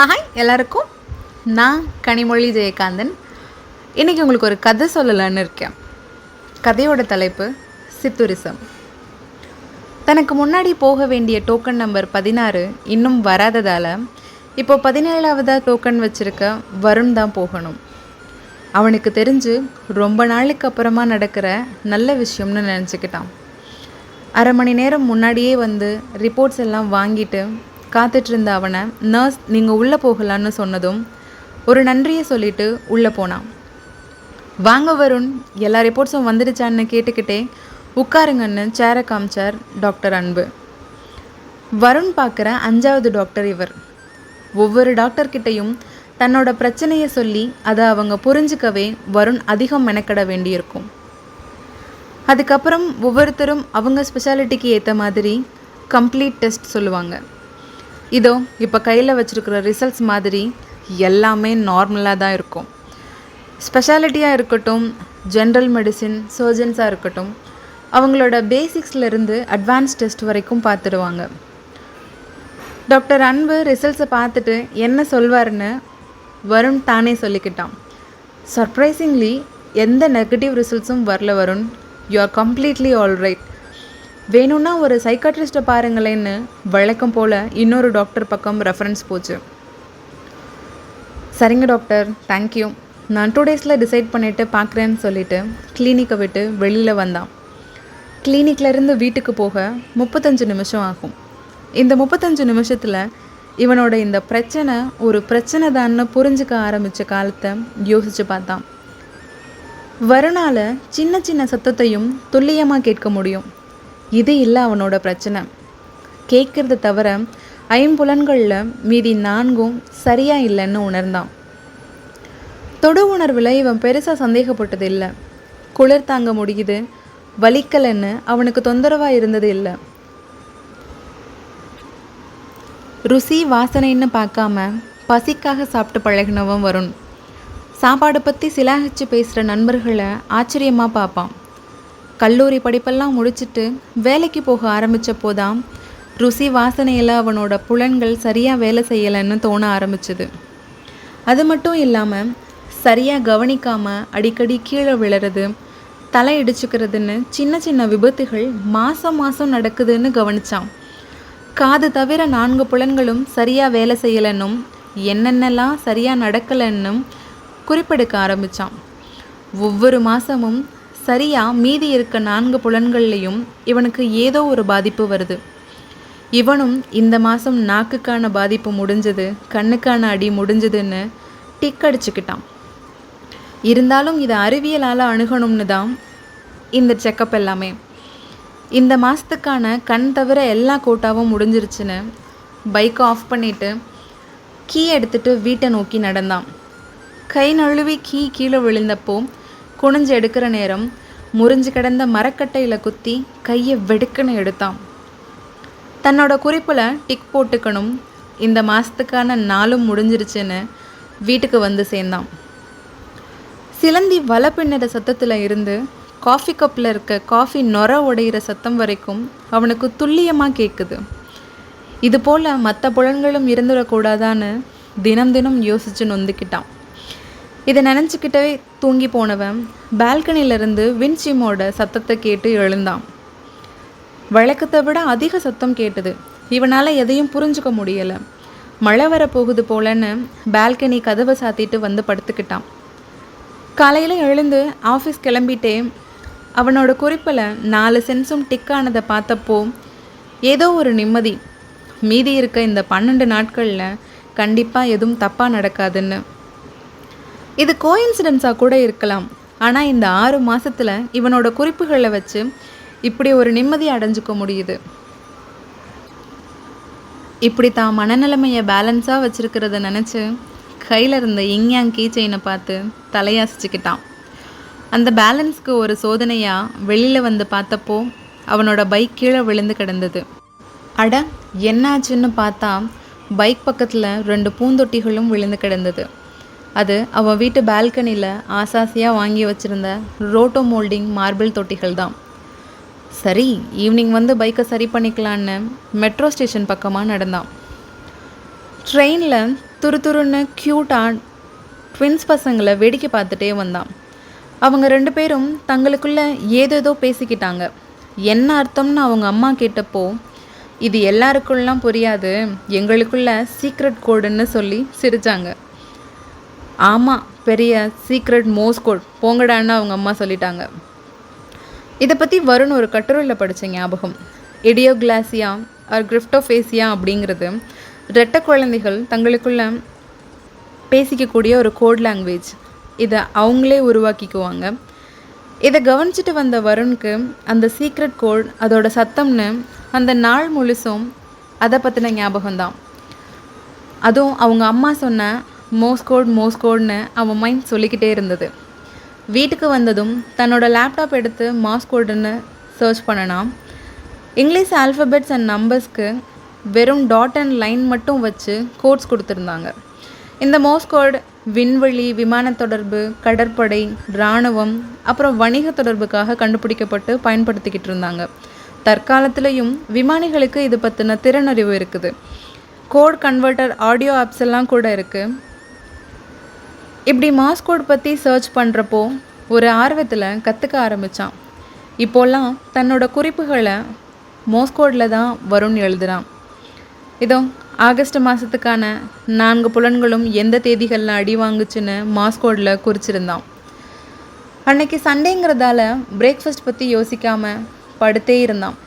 Hi எல்லாருக்கும். நான் கனிமொழி ஜெயகாந்தன். இன்றைக்கி உங்களுக்கு ஒரு கதை சொல்லலான்னு இருக்கேன். கதையோட தலைப்பு சித்துரிசம். தனக்கு முன்னாடி போக வேண்டிய டோக்கன் நம்பர் பதினாறு இன்னும் வராததால் இப்போ பதினேழாவதாக டோக்கன் வச்சுருக்க வருண் தான் போகணும். அவனுக்கு தெரிஞ்சு ரொம்ப நாளுக்கு அப்புறமா நடக்கிற நல்ல விஷயம்னு நினச்சிக்கிட்டான். அரை மணி நேரம் முன்னாடியே வந்து ரிப்போர்ட்ஸ் எல்லாம் வாங்கிட்டு காத்துட்டு இருந்த அவனை நர்ஸ் நீங்கள் உள்ளே போகலான்னு சொன்னதும் ஒரு நன்றியை சொல்லிட்டு உள்ளே போனான். வாங்க வருண் எல்லா ரிப்போர்ட்ஸும் வந்துடுச்சான்னு கேட்டுக்கிட்டே உட்காருங்கன்னு சேரை காமிச்சார் டாக்டர் அன்பு. வருண் பார்க்குற அஞ்சாவது டாக்டர் இவர். ஒவ்வொரு டாக்டர்கிட்டையும் தன்னோட பிரச்சனையை சொல்லி அதை அவங்க புரிஞ்சுக்கவே வருண் அதிகம் மெனக்கட வேண்டியிருக்கும். அதுக்கப்புறம் ஒவ்வொருத்தரும் அவங்க ஸ்பெஷாலிட்டிக்கு ஏற்ற மாதிரி கம்ப்ளீட் டெஸ்ட் சொல்லுவாங்க. இதோ இப்போ கையில் வச்சுருக்கிற ரிசல்ட்ஸ் மாதிரி எல்லாமே நார்மலாக தான் இருக்கும். ஸ்பெஷாலிட்டியாக இருக்கட்டும் ஜென்ரல் மெடிசின் சர்ஜன்ஸாக இருக்கட்டும் அவங்களோட பேசிக்ஸ்லேருந்து அட்வான்ஸ் டெஸ்ட் வரைக்கும் பார்த்துடுவாங்க டாக்டர் அன்பு ரிசல்ட்ஸை பார்த்துட்டு என்ன சொல்வாருன்னு வருண் தானே சொல்லிக்கிட்டான். சர்ப்ரைசிங்லி எந்த நெகட்டிவ் ரிசல்ட்ஸும் வரல Varun. You are completely all right வேணும்னா ஒரு சைக்காட்ரிஸ்ட்டை பாருங்களேன்னு வழக்கம் போல் இன்னொரு டாக்டர் பக்கம் ரெஃபரன்ஸ் போச்சு. சரிங்க டாக்டர் தேங்க்யூ நான் டூ டேஸில் டிசைட் பண்ணிவிட்டு பார்க்குறேன்னு சொல்லிவிட்டு கிளினிக்கை விட்டு வெளியில் வந்தான். கிளினிக்லேருந்து வீட்டுக்கு போக முப்பத்தஞ்சு நிமிஷம் ஆகும். இந்த முப்பத்தஞ்சு நிமிஷத்தில் இவனோட இந்த பிரச்சனை ஒரு பிரச்சனை தான்னு புரிஞ்சுக்க ஆரம்பித்த காலத்தை யோசித்து பார்த்தான். வருணால சின்ன சின்ன சத்தத்தையும் துல்லியமாக கேட்க முடியும். இது இல்லை அவனோட பிரச்சனை. கேட்கறத தவிர ஐம்புலன்களில் மீதி நான்கும் சரியாக இல்லைன்னு உணர்ந்தான். தொடு உணர்வில் இவன் பெருசாக சந்தேகப்பட்டது இல்லை. குளிர் தாங்க முடியுது வலிக்கலைன்னு அவனுக்கு தொந்தரவாக இருந்தது இல்லை. ருசி வாசனைன்னு பார்க்காம பசிக்காக சாப்பிட்டு பழகினவன் வருண். சாப்பாடு பற்றி சிலாகிச்சு பேசுகிற நண்பர்களை ஆச்சரியமாக பார்ப்பான். கல்லூரி படிப்பெல்லாம் முடிச்சிட்டு வேலைக்கு போக ஆரம்பித்தப்போ தான் ருசி வாசனையில் அவனோட புலன்கள் சரியாக வேலை செய்யலைன்னு தோண ஆரம்பிச்சது. அது மட்டும் இல்லாமல் சரியாக கவனிக்காமல் அடிக்கடி கீழே விழுறது தலை இடிச்சுக்கிறதுன்னு சின்ன சின்ன விபத்துகள் மாதம் மாதம் நடக்குதுன்னு கவனிச்சான். காது தவிர நான்கு புலன்களும் சரியாக வேலை செய்யலைன்னும் என்னென்னலாம் சரியாக நடக்கலைன்னும் குறிப்பெடுக்க ஆரம்பித்தான் ஒவ்வொரு மாதமும் சரியாக மீதி இருக்க நான்கு புலன்கள்லையும் இவனுக்கு ஏதோ ஒரு பாதிப்பு வருது. இவனும் இந்த மாதம் நாக்குக்கான பாதிப்பு முடிஞ்சது கண்ணுக்கான அடி முடிஞ்சதுன்னு டிக் அடிச்சுக்கிட்டான். இருந்தாலும் இதை அறிவியலால் அணுகணும்னு தான் இந்த செக்கப் எல்லாமே. இந்த மாதத்துக்கான கண் தவிர எல்லா கோட்டாவும் முடிஞ்சிருச்சுன்னு பைக்கை ஆஃப் பண்ணிவிட்டு கீ எடுத்துட்டு வீட்டை நோக்கி நடந்தான். கை நழுவி கீ கீழே விழுந்தப்போ குனிஞ்சு எடுக்கிற நேரம் முறிஞ்சு கிடந்த மரக்கட்டையில் குத்தி கையை வெடுக்குன்னு எடுத்தான். தன்னோட குறிப்பில் டிக் போட்டுக்கணும். இந்த மாதத்துக்கான நாளும் முடிஞ்சிருச்சுன்னு வீட்டுக்கு வந்து சேர்ந்தான். சிலந்தி வலை பின்னுற சத்தத்தில் இருந்து காஃபி கப்பில் இருக்க காஃபி நொர உடையிற சத்தம் வரைக்கும் அவனுக்கு துல்லியமாக கேட்குது இது போல் மற்ற புலன்களும் இருந்துடக்கூடாதான்னு தினம் தினம் யோசித்து நொந்துக்கிட்டான். இதை நினச்சிக்கிட்டே தூங்கி போனவன் பால்கனியிலிருந்து வின்சிமோட சத்தத்தை கேட்டு எழுந்தான். வழக்கத்தை விட அதிக சத்தம் கேட்டது. இவனால் எதையும் புரிஞ்சுக்க முடியலை. மழை வர போகுது போலன்னு பால்கனி கதவை சாத்திட்டு வந்து படுத்துக்கிட்டான். காலையில் எழுந்து ஆஃபீஸ் கிளம்பிட்டே அவனோட குறிப்பில் நாலு சென்ஸும் டிக்கானதை பார்த்தப்போ ஏதோ ஒரு நிம்மதி. மீதி இருக்க இந்த பன்னெண்டு நாட்களில் கண்டிப்பாக எதுவும் தப்பாக நடக்காதுன்னு இது கோயின்சிடென்ஸாக கூட இருக்கலாம். ஆனால் இந்த ஆறு மாதத்தில் இவனோட குறிப்புகளை வச்சு இப்படி ஒரு நிம்மதி அடைஞ்சிக்க முடியுது. இப்படி தான் மனநிலைமையை பேலன்ஸாக வச்சுருக்கிறத நினச்சி கையில் இருந்த இங்யாங் கீ செயினை பார்த்து தலையாசிச்சுக்கிட்டான். அந்த பேலன்ஸ்க்கு ஒரு சோதனையாக வெளியில் வந்து பார்த்தப்போ அவனோட பைக் கீழே விழுந்து கிடந்தது. அட என்னாச்சுன்னு பார்த்தா பைக் பக்கத்தில் ரெண்டு பூந்தொட்டிகளும் விழுந்து கிடந்தது. அது அவன் வீட்டு பால்கனியில் ஆசாசியாக வாங்கி வச்சுருந்த ரோட்டோ மோல்டிங் மார்பிள் தொட்டிகள் தான். சரி ஈவினிங் வந்து பைக்கை சரி பண்ணிக்கலான்னு மெட்ரோ ஸ்டேஷன் பக்கமாக நடந்தான். ட்ரெயினில் துரு துருன்னு க்யூட்டாக ட்வின்ஸ் பசங்களை வேடிக்கை பார்த்துட்டே வந்தான். அவங்க ரெண்டு பேரும் தங்களுக்குள்ள ஏதேதோ பேசிக்கிட்டாங்க. என்ன அர்த்தம்னு அவங்க அம்மா கேட்டப்போ இது எல்லாருக்குள்ளலாம் புரியாது. எங்களுக்குள்ள சீக்ரெட் கோடுன்னு சொல்லி சிரித்தாங்க ஆமாம் பெரிய சீக்ரெட் மோஸ் கோட் போங்கடான்னு அவங்க அம்மா சொல்லிட்டாங்க. இதை பற்றி வருண் ஒரு கட்டுரையில் படித்த ஞாபகம். இடியோகிளாசியா ஆர் கிரிப்டோஃபேசியா அப்படிங்கிறது ரெட்ட குழந்தைகள் தங்களுக்குள்ள பேசிக்கக்கூடிய ஒரு கோட் லாங்குவேஜ் இதை அவங்களே உருவாக்கிக்குவாங்க. இதை கவனிச்சிட்டு வந்த வருணுக்கு அந்த சீக்ரெட் கோட் அதோட சத்தம்னு அந்த நாள் முழுசும் அதை பற்றின ஞாபகம்தான். அதுவும் அவங்க அம்மா சொன்ன மோஸ்கோட் மோஸ்கோட்னு அவன் மைண்ட் சொல்லிக்கிட்டே இருந்தது. வீட்டுக்கு வந்ததும் தன்னோட லேப்டாப் எடுத்து மாஸ்கோடுன்னு சர்ச் பண்ணனா இங்கிலீஷ் ஆல்ஃபபெட்ஸ் அண்ட் நம்பர்ஸ்க்கு வெறும் டாட் அண்ட் லைன் மட்டும் வச்சு கோட்ஸ் கொடுத்துருந்தாங்க. இந்த மோஸ்கோட் விண்வெளி விமான தொடர்பு கடற்படை இராணுவம் அப்புறம் வணிக தொடர்புக்காக கண்டுபிடிக்கப்பட்டு பயன்படுத்திக்கிட்டு இருந்தாங்க. தற்காலத்திலையும் விமானிகளுக்கு இது பற்றின திறனறிவு இருக்குது. கோட் கன்வெர்ட்டர் ஆடியோ ஆப்ஸ் எல்லாம் கூட இருக்குது இப்படி மாஸ்கோட் பற்றி சர்ச் பண்ணுறப்போ ஒரு ஆர்வத்தில் கற்றுக்க ஆரம்பித்தான் இப்போல்லாம் தன்னோட குறிப்புகளை மோஸ்கோடில் தான் வரும்னு எழுதுகிறான் இதோ ஆகஸ்ட் மாதத்துக்கான நான்கு புலன்களும் எந்த தேதிகளில் அடி வாங்குச்சுன்னு மாஸ்கோடில் குறிச்சிருந்தான். அன்னைக்கு சண்டேங்கிறதால பிரேக்ஃபாஸ்ட் பற்றி யோசிக்காமல் படுத்தே இருந்தான்.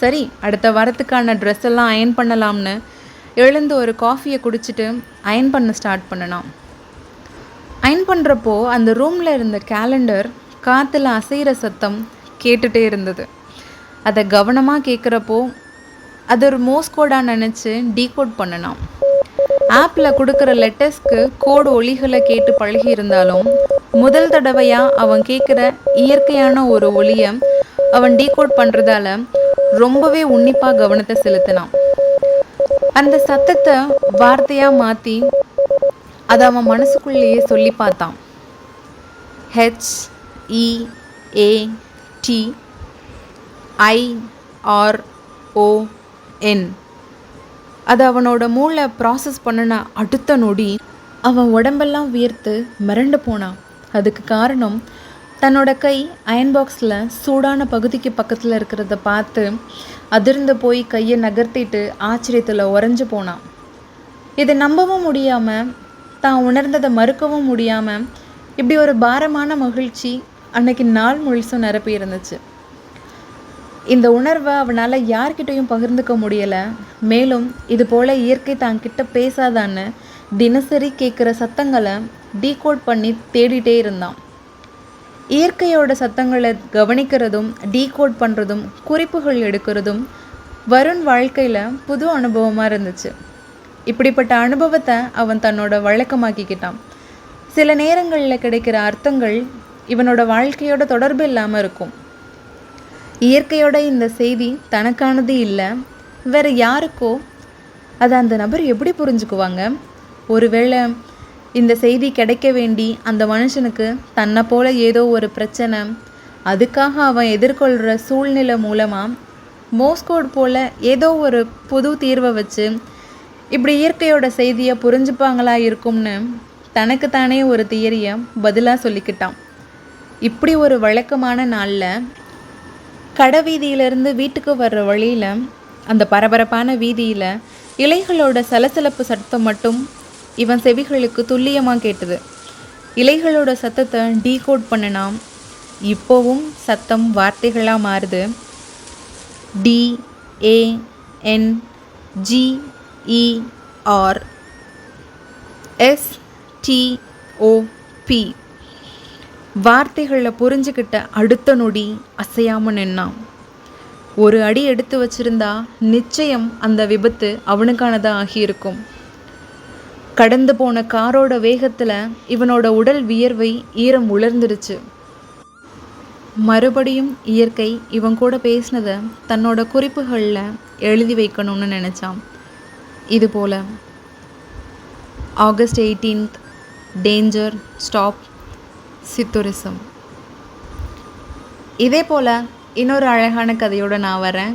சரி அடுத்த வாரத்துக்கான ட்ரெஸ் எல்லாம் அயன் பண்ணலாம்னு எழுந்து ஒரு காஃபியை குடிச்சிட்டு அயன் பண்ண ஸ்டார்ட் பண்ணினான். அயன் பண்ணுறப்போ அந்த ரூமில் இருந்த கேலண்டர் காற்றுல அசைகிற சத்தம் கேட்டுகிட்டே இருந்தது. அதை கவனமாக கேட்குறப்போ அது ஒரு மோஸ் கோடாக நினச்சி டீகோட் பண்ணனான் ஆப்பில் கொடுக்குற லெட்டர்ஸ்க்கு கோடு ஒளிகளை கேட்டு பழகி இருந்தாலும் முதல் தடவையாக அவன் கேட்குற இயற்கையான ஒரு ஒளியை அவன் டீகோட் பண்ணுறதால ரொம்பவே உன்னிப்பாக கவனத்தை செலுத்தினான். அந்த சத்தத்தை வார்த்தையாக மாற்றி அதை அவன் மனசுக்குள்ளேயே சொல்லி பார்த்தான். H E A D I R O N அது அவனோட மூளை ப்ராசஸ் பண்ணின அடுத்த நொடி அவன் உடம்பெல்லாம் வியர்த்து மிரண்டு போனான். அதுக்கு காரணம் தன்னோட கை அயன் பாக்ஸில் சூடான பகுதிக்கு பக்கத்தில் இருக்கிறத பார்த்து அதிர்ந்து போய் கையை நகர்த்திட்டு ஆச்சரியத்தில் உறைஞ்சு போனான். இதை நம்பவும் முடியாமல் தான் உணர்ந்ததை மறுக்கவும் முடியாமல் இப்படி ஒரு பாரமான மகிழ்ச்சி அன்னைக்கு நாள் முழுசும் நிரப்பி இருந்துச்சு. இந்த உணர்வை அவனால் யார்கிட்டையும் பகிர்ந்துக்க முடியலை. மேலும் இது போல் இயற்கை தாங்கிட்ட பேசாதான்னு தினசரி கேட்குற சத்தங்களை டீகோட் பண்ணி தேடிட்டே இருந்தான். இயற்கையோட சத்தங்களை கவனிக்கிறதும் டீகோட் பண்ணுறதும் குறிப்புகள் எடுக்கிறதும் வருண் வாழ்க்கையில் புது அனுபவமாக இருந்துச்சு. இப்படிப்பட்ட அனுபவத்தை அவன் தன்னோட வழக்கமாக்கிக்கிட்டான். சில நேரங்களில் கிடைக்கிற அர்த்தங்கள் இவனோட வாழ்க்கையோட தொடர்பு இல்லாமல் இருக்கும். இயற்கையோட இந்த செய்தி தனக்கானது இல்லை. வேறு யாருக்கோ? அதை அந்த நபர் எப்படி புரிஞ்சுக்குவாங்க? ஒருவேளை இந்த செய்தி கிடைக்க வேண்டி அந்த மனுஷனுக்கு தன்னை போல ஏதோ ஒரு பிரச்சனை அதுக்காக அவன் எதிர்கொள்கிற சூழ்நிலை மூலமாக மோஸ்கோட் போல் ஏதோ ஒரு புது தீர்வை வச்சு இப்படி இயற்கையோட செய்தியை புரிஞ்சுப்பாங்களா இருக்கும்னு தனக்குத்தானே ஒரு தியரியை பதிலாக சொல்லிக்கிட்டான். இப்படி ஒரு வழக்கமான நாளில் கடை வீதியிலேருந்து வீட்டுக்கு வர்ற வழியில் அந்த பரபரப்பான வீதியில் இலைகளோட சலசலப்பு சத்தம் மட்டும் இவன் செவிகளுக்கு துல்லியமாக கேட்டது. இலைகளோட சத்தத்தை டீகோட் பண்ணினான். இப்போவும் சத்தம் வார்த்தைகளாக மாறுது. D A N G E R S T O P S புரிஞ்சுக்கிட்ட அடுத்த நொடி அசையாமல் நின்னான் ஒரு அடி எடுத்து வச்சிருந்தா நிச்சயம் அந்த விபத்து அவனுக்கானதாக ஆகியிருக்கும். கடந்து போன காரோட வேகத்தில் இவனோட உடல் வியர்வை ஈரம் உலர்ந்துருச்சு. மறுபடியும் இயற்கை இவன் கூட பேசினதை தன்னோட குறிப்புகளில் எழுதி வைக்கணும்னு நினச்சான். இது போல் ஆகஸ்ட் எயிட்டீன்த் டேஞ்சர் ஸ்டாப் சித்துரிசம். இதே போல் இன்னொரு அழகான கதையோடு நான் வரேன்